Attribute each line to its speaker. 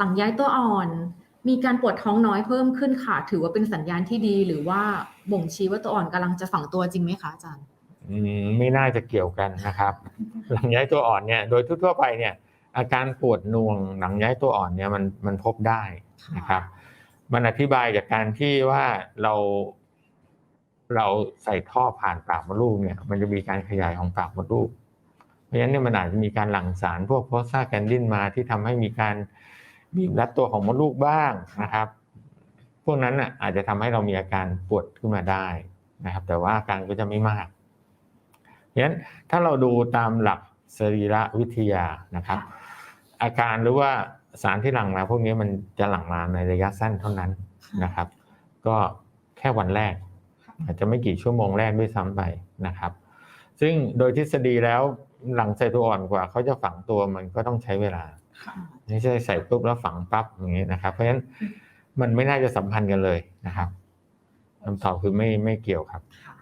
Speaker 1: หลังย้ายตัวอ่อน มีการปวดท้องน้อยเพิ่มขึ้นค่ะ ถือว่าเป็นสัญญาณที่ดีหรือว่าบ่งชี้ว่าตัวอ่อนกำลังจะฝังตัวจริงไหมคะอาจารย์
Speaker 2: อืมไม่น่าจะเกี่ยวกันนะครับ หลังย้ายตัวอ่อนเนี่ยโดยทั่วไปเนี่ยอาการปวดน่วงหลังย้ายตัวอ่อนเนี่ยมันมันพบได้นะครับ มันอธิบายจากการที่ว่าเราเราใส่ท่อผ่านปากมดลูกเนี่ย มันจะมีการขยายของปากมดลูก เพราะฉะนั้นเนี่ยมันอาจจะมีการหลั่งสารพวกโพสซาแกนดินมาที่ทำให้มีการ บีบรัดตัวของมดลูกบ้างนะครับ พวกนั้นน่ะอาจจะทำให้เรามีอาการปวดขึ้นมาได้นะครับ แต่ว่าอาการก็จะไม่มากเพราะฉะนั้นถ้าเราดูตามหลักสรีรวิทยานะครับ อาการหรือว่าสารที่หลั่งมาพวกนี้มันจะหลั่งมาในระยะสั้นเท่านั้นนะครับ ก็แค่วันแรก อาจจะไม่กี่ชั่วโมงแรกด้วยซ้ำไปนะครับ ซึ่งโดยทฤษฎีแล้วหลังใส่ตัวอ่อนกว่าเขาจะฝังตัวมันก็ต้องใช้เวลา ไม่ใช่ใส่ปุ๊บแล้วฝังปั๊บอย่างนี้นะครับ เพราะฉะนั้นมันไม่น่าจะสัมพันธ์กันเลยนะครับคำตอบคือไม่ไม่เกี่ยวครับ
Speaker 1: ค่ะ